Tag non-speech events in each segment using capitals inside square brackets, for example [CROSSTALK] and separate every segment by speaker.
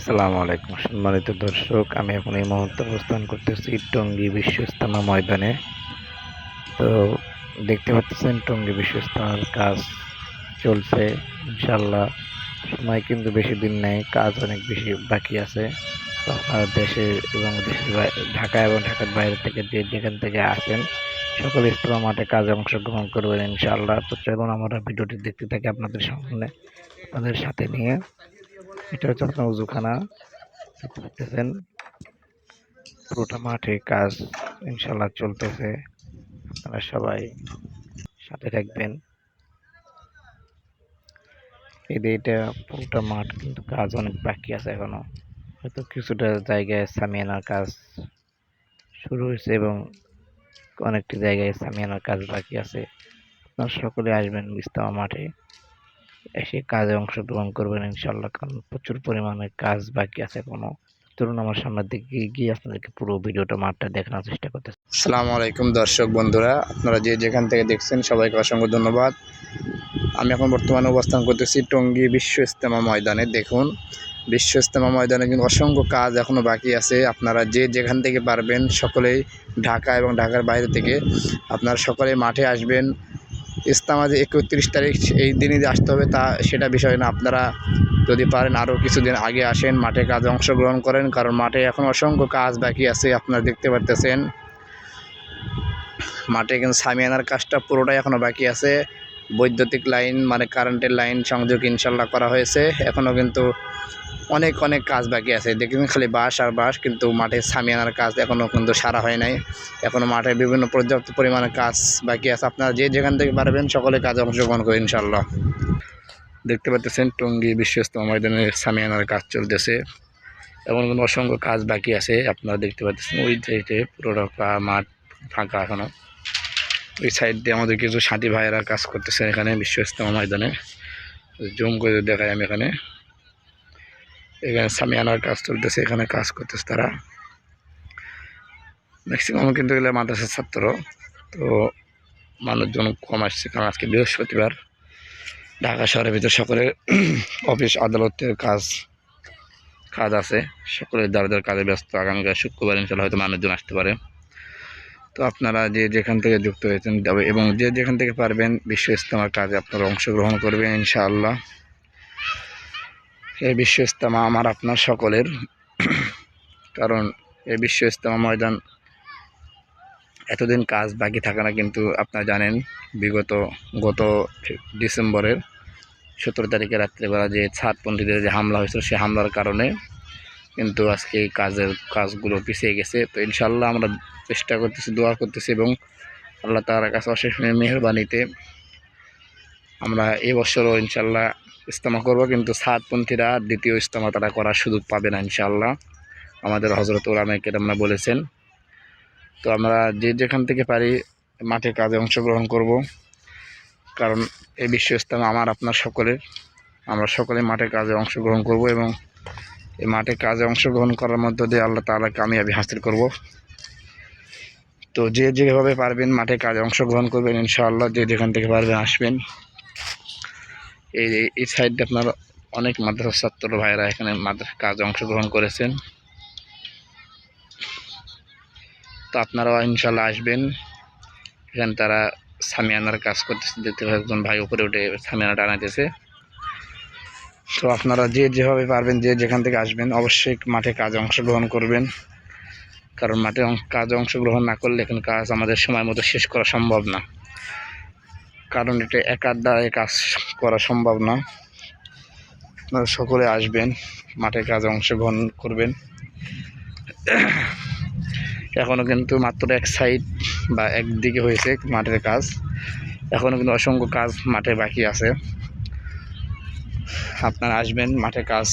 Speaker 1: আসসালামু আলাইকুম, সম্মানিত দর্শক। আমি এখন এই মুহূর্তে অবস্থান করতেছি টঙ্গী বিশ্ব ইস্তেমা ময়দানে। তো দেখতে পাচ্ছেন, টঙ্গী বিশ্ব ইস্তেমার কাজ চলছে ইনশাল্লাহ সময় কিন্তু বেশি দিন নেই, কাজ অনেক বেশি বাকি আছে। তো আপনারা দেশে এবং দেশের ঢাকা এবং ঢাকার বাইরে থেকে যে যেখান থেকে আসেন, সকল ইস্তেমা মাঠে কাজে অংশগ্রহণ করবেন ইনশাল্লাহ তো চলুন আমরা ভিডিওটি দেখতে থাকি আপনাদের সামনে, আপনাদের সাথে নিয়ে। এটা হচ্ছে আপনার উজুখানা। দেখতে পাচ্ছেন পুরোটা মাঠে কাজ ইনশাল্লাহ চলতেছে। আপনারা সবাই সাথে থাকবেন। যে এটা পুরোটা মাঠ, কিন্তু কাজ অনেক বাকি আছে এখনও। হয়তো কিছুটা জায়গায় সামিয়ানার কাজ শুরু হয়েছে এবং অনেকটি জায়গায় সামিয়ানার কাজ বাকি আছে। আপনারা সকলে আসবেন বিস্তামা মাঠে। এসে কাজে অংশগ্রহণ করবেন ইনশাল্লাহ কারণ প্রচুর পরিমাণে কাজ বাকি আছে এখনও। ধরুন আমার সামনের দিকে গিয়ে আপনাদেরকে পুরো ভিডিওটা মাঠটা দেখানোর চেষ্টা করতেছি।
Speaker 2: আসসালামু আলাইকুম দর্শক বন্ধুরা, আপনারা যে যেখান থেকে দেখছেন সবাইকে অসংখ্য ধন্যবাদ। আমি এখন বর্তমানে অবস্থান করতেছি টঙ্গী বিশ্ব ইস্তেমা ময়দানে। দেখুন, বিশ্ব ইস্তেমা ময়দানে কিন্তু অসংখ্য কাজ এখনও বাকি আছে। আপনারা যে যেখান থেকে পারবেন, সকলেই ঢাকা এবং ঢাকার বাইরে থেকে আপনারা সকলেই মাঠে আসবেন। ইস্তেমা যে একত্রিশ তারিখ এই দিনই যে আসতে হবে তা সেটা বিষয় না। আপনারা যদি পারেন আরও কিছুদিন আগে আসেন, মাঠে কাজে অংশগ্রহণ করেন, কারণ মাঠে এখন অসংখ্য কাজ বাকি আছে, আপনারা দেখতে পারতেছেন। মাঠে কিন্তু সামিয়ানার কাজটা পুরোটাই এখনও বাকি আছে। বৈদ্যুতিক লাইন মানে কারেন্টের লাইন সংযোগ ইনশাল্লাহ করা হয়েছে। এখনও কিন্তু অনেক অনেক কাজ বাকি আছে। দেখুন খালি বাঁশ আর বাঁশ, কিন্তু মাঠে সামিয়ানার কাজ এখনও কিন্তু সারা হয় নাই। এখনও মাঠে বিভিন্ন পর্যাপ্ত পরিমাণে কাজ বাকি আছে। আপনারা যে যেখান থেকে পারবেন, সকলে কাজে অংশগ্রহণ করে ইনশাল্লাহ দেখতে পাচ্ছেন, টঙ্গী বিশ্বস্ত ময়দানে সামিয়ানার কাজ চলতেছে। এমন কোনো অসংখ্য কাজ বাকি আছে। আপনারা দেখতে পাচ্ছেন, ওই সাইডে পুরোটা মাঠ ফাঁকা এখনও। ওই সাইড দিয়ে আমাদের কিছু সাথী ভাইয়েরা কাজ করতেছে এখানে বিশ্ব ইস্তেমা ময়দানে। জুম করে দেখাই আমি এখানে। এখানে সামিয়ানার কাজ চলতেছে, এখানে কাজ করতেছে তারা। ম্যাক্সিমাম কিন্তু এগুলো মাদ্রাসার ছাত্র। তো মানুষজন কম আসছে কারণ আজকে বৃহস্পতিবার। ঢাকা শহরের ভিতর সকলে [CLEARS THROAT] অফিস আদালতের কাজ কাজ আছে। সকলে যার কাজে ব্যস্ত। আগামীকাল শুক্রবার ইনশাল্লাহ হয়তো মানুষজন আসতে পারে। তো আপনারা যে যেখান থেকে যুক্ত হয়েছেন, এবং যে যেখান থেকে পারবেন বিশ্ব ইস্তেমার কাজে আপনারা অংশগ্রহণ করবেন ইনশাআল্লাহ। এই বিশ্ব ইস্তেমা আমার আপনার সকলের। কারণ এই বিশ্ব ইস্তেমা ময়দান এতদিন কাজ বাকি থাকে না, কিন্তু আপনারা জানেন বিগত গত ডিসেম্বরের সতেরো তারিখে রাত্রেবেলা যে ছাদপন্থীদের যে হামলা হয়েছিল সেই হামলার কারণে কিন্তু আজকে এই কাজের কাজগুলো পিছিয়ে গেছে। তো ইনশাল্লাহ আমরা চেষ্টা করতেছি, দোয়া করতেছি এবং আল্লাহ তালার কাছে অশেষ মেহরবানিতে আমরা এবছরও ইনশাল্লাহ ইস্তেমা করব, কিন্তু সাতপন্থীরা দ্বিতীয় ইস্তেমা তারা করার সুযোগ পাবে না ইনশাল্লাহ আমাদের হজরত ওলামাইকে আমরা বলেছেন। তো আমরা যে যেখান থেকে পারি মাঠে কাজে অংশগ্রহণ করব। কারণ এই বিশ্ব ইস্তেমা আমার, আপনার সকলের। আমরা সকলে মাঠে কাজে অংশগ্রহণ করব এবং এই মাঠে কাজে অংশগ্রহণ করার মধ্য দিয়ে আল্লাহ তালা কামিয়াবি হাসিল করব। তো যে যেভাবে পারবেন মাঠে কাজে অংশগ্রহণ করবেন, ইনশাআল্লাহ যে যেখান থেকে পারবেন আসবেন। এই এই সাইডে আপনার অনেক মাদ্রাসা ছাত্র ভাইরা এখানে মাদ্রাসা কাজে অংশগ্রহণ করেছেন। তো আপনারাও ইনশাল্লাহ আসবেন। এখানে তারা সামিয়ানার কাজ করতেছে। দেখতে একজন ভাই উপরে উঠে সামিয়ানা টানাইতেছে। তো আপনারা যে যেভাবে পারবেন, যে যেখান থেকে আসবেন, অবশ্যই মাঠে কাজে অংশগ্রহণ করবেন। কারণ মাঠে কাজে অংশগ্রহণ না করলে এখন কাজ আমাদের সময় মতো শেষ করা সম্ভব না। কারণ এটা একার দ্বারা কাজ করা সম্ভব না। আপনারা সকলে আসবেন, মাঠে কাজে অংশগ্রহণ করবেন। এখনও কিন্তু মাত্র এক সাইড বা একদিকে হয়েছে মাঠের কাজ। এখনও কিন্তু অসংখ্য কাজ মাঠে বাকি আছে। আপনারা আসবেন, মাঠে কাজ,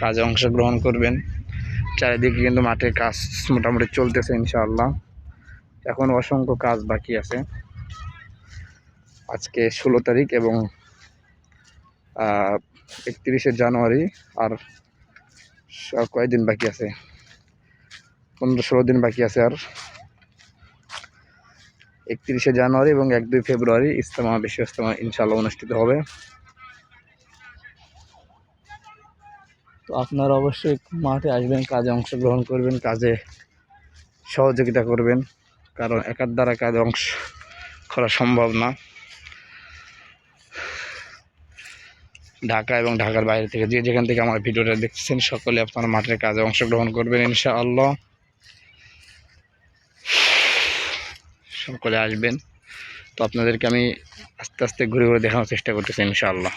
Speaker 2: কাজে অংশগ্রহণ করবেন। চারিদিকে কিন্তু মাঠে কাজ মোটামুটি চলতেছে ইনশাআল্লাহ। এখন অসংখ্য কাজ বাকি আছে। আজকে ষোলো তারিখ এবং একত্রিশে জানুয়ারি আর কয়েকদিন বাকি আছে? পনেরো ষোলো দিন বাকি আছে আর একত্রিশে জানুয়ারি এবং এক দুই ফেব্রুয়ারি ইস্তেমা বিশ্ব ইস্তেমা ইনশাল্লাহ অনুষ্ঠিত হবে। তো আপনারা অবশ্যই মাঠে আসবেন, কাজে অংশগ্রহণ করবেন, কাজে সহযোগিতা করবেন, কারণ একার দ্বারা কাজে অংশ করা সম্ভব না। ঢাকা এবং ঢাকার বাইরে থেকে যে যেখান থেকে আমার ভিডিওটা দেখছেন, সকলে আপনারা মাঠের কাজে অংশগ্রহণ করবেন ইনশাআল্লাহ। সকলে আসবেন। তো আপনাদেরকে আমি আস্তে আস্তে ঘুরে ঘুরে দেখানোর চেষ্টা করতেছি ইনশাআল্লাহ।